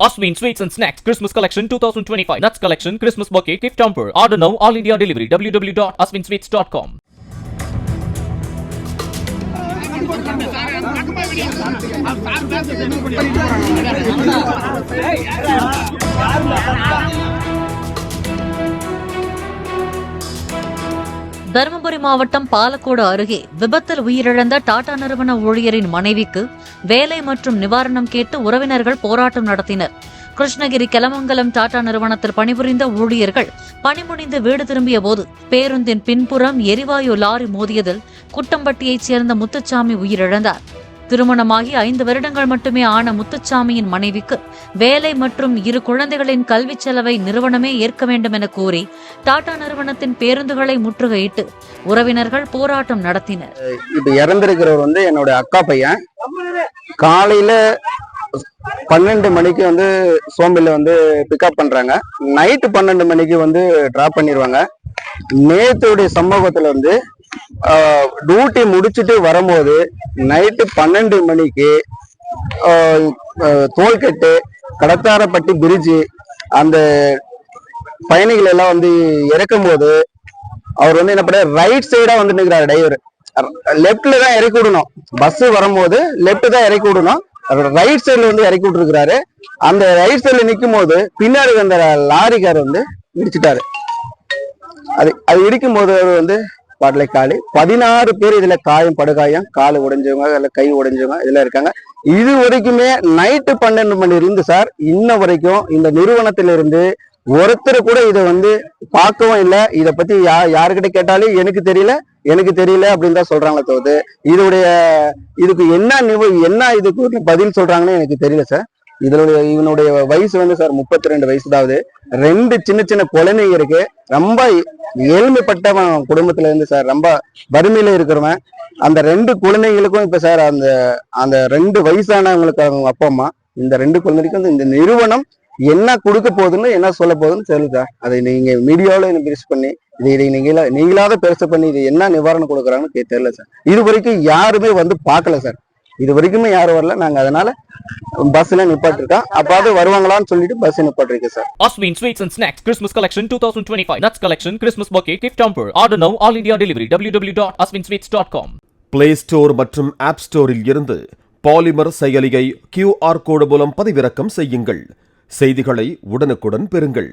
osmin Sweets and Snacks Christmas Collection 2025. Nuts Collection Christmas Bouquet Gift Hamper. Order now. All India delivery. www.oswinsweets.com. Dharmapuri மாவட்டம் பாலக்கோடு அருகே விபத்தில் உயிரிழந்த டாடா நிறுவன ஊழியரின் மனைவிக்கு வேலை மற்றும் நிவாரணம் கேட்டு உறவினர்கள் போராட்டம் நடத்தினர். கிருஷ்ணகிரி கெலமங்கலம் டாடா நிறுவனத்தில் பணிபுரிந்த ஊழியர்கள் பணிமுடிந்து வீடு திரும்பிய போது பேருந்தின் பின்புறம் எரிவாயு லாரி மோதியதில் குட்டம்பட்டியைச் சேர்ந்த முத்துச்சாமி உயிரிழந்தார். திருமணமாகி ஐந்து வருடங்கள் மட்டுமே ஆன முத்துச்சாமியின் மனைவிக்கு வேலை மற்றும் இரு குழந்தைகளின் கல்வி செலவை நிறுவனமே ஏற்க வேண்டும் என கூறி டாடா நிறுவனத்தின் பேருந்துகளை முற்றுகையிட்டு உறவினர்கள் போராட்டம் நடத்தினர். இப்ப இறந்திருக்கிறவர் வந்து என்னோட அக்கா பையன். காலையில பன்னெண்டு மணிக்கு வந்து சோம்பில வந்து பிக்கப் பண்றாங்க. நைட்டு பன்னெண்டு மணிக்கு வந்து டிராப் பண்ணிடுவாங்க நேத்துடைய சம்பவத்துல வந்து டியூட்டி முடிச்சுட்டு வரும்போது நைட்டு பன்னெண்டு மணிக்கு தோல்கட்டு கடத்தாரப்பட்டி பிரிட்ஜு அந்த பயணிகள் எல்லாம் வந்து இறக்கும் போது அவர் வந்து என்ன பண்ண ரைட் சைடா வந்து நிற்கிறார் டிரைவர் லெப்ட்ல தான் இறக்கி விடணும். பஸ் வரும்போது லெஃப்ட் தான் இறக்கி விடணும். ரைட் சைடில் வந்து இறக்கி விட்டுருக்கிறாரு. அந்த ரைட் சைடில் நிற்கும் போது பின்னாடி வந்த லாரிக்கார் வந்து இடிச்சிட்டாரு. அது அது இடிக்கும் போது அவர் வந்து பாட்டிலை காலி. பதினாறு பேர் இதுல காயம் படுகாயம் கால் உடைஞ்சவங்க இல்ல கை உடைஞ்சவங்க இதுல இருக்காங்க. இது வரைக்குமே நைட்டு பன்னெண்டு மணி இருந்து சார் இன்ன வரைக்கும் இந்த நிறுவனத்திலிருந்து ஒருத்தர் கூட இதை வந்து பார்க்கவும் இல்லை. இதை பத்தி யா யாருக்கிட்ட கேட்டாலும் எனக்கு தெரியல எனக்கு தெரியல அப்படின்னு தான் சொல்றாங்களே தவிர்த்து இதோடைய இதுக்கு என்ன நிவ என்ன இதுக்கு பதில் சொல்றாங்கன்னு எனக்கு தெரியல சார். இதனுடைய இவனுடைய வயசு வந்து சார் முப்பத்தி ரெண்டு வயசு தான் ரெண்டு சின்ன சின்ன குழந்தைங்க இருக்கு. ரொம்ப ஏழ்மைப்பட்டவன் குடும்பத்துல இருந்து சார் ரொம்ப வறுமையில இருக்கிறவன். அந்த ரெண்டு குழந்தைங்களுக்கும் இப்ப சார் அந்த அந்த ரெண்டு வயசானவங்களுக்கு அவங்க அப்பா அம்மா இந்த ரெண்டு குழந்தைக்கும் இந்த நிறுவனம் என்ன கொடுக்க போகுதுன்னு என்ன சொல்ல போகுதுன்னு சொல்லு சார். அதை நீங்க மீடியாவில் பெருசு பண்ணி இது இதை நீங்களா நீங்களாவது பெருசு பண்ணி இது என்ன நிவாரணம் கொடுக்குறாங்கன்னு தெரியல சார். இது வரைக்கும் யாருமே வந்து பார்க்கல சார். இது வரைக்குமே யாரும் வரல நாங்க அதனால பஸ்ல நிப்பாட்டிருக்கோம் அப்பாவது வருவாங்களான்னு சொல்லிட்டு bus நிப்பாட்டிருக்கேன் sir Oswin Sweets and Snacks Christmas Collection 2025. Nuts Collection Christmas Bouquet Gift Hamper. Order now. All India delivery. www.oswinsweets.com. Play Store மற்றும் ஆப் ஸ்டோரில் இருந்து பாலிமர் செயலியை கியூஆர் கோடு மூலம் பதிவிறக்கம் செய்யுங்கள் செய்திகளை உடனுக்குடன் பெறுங்கள்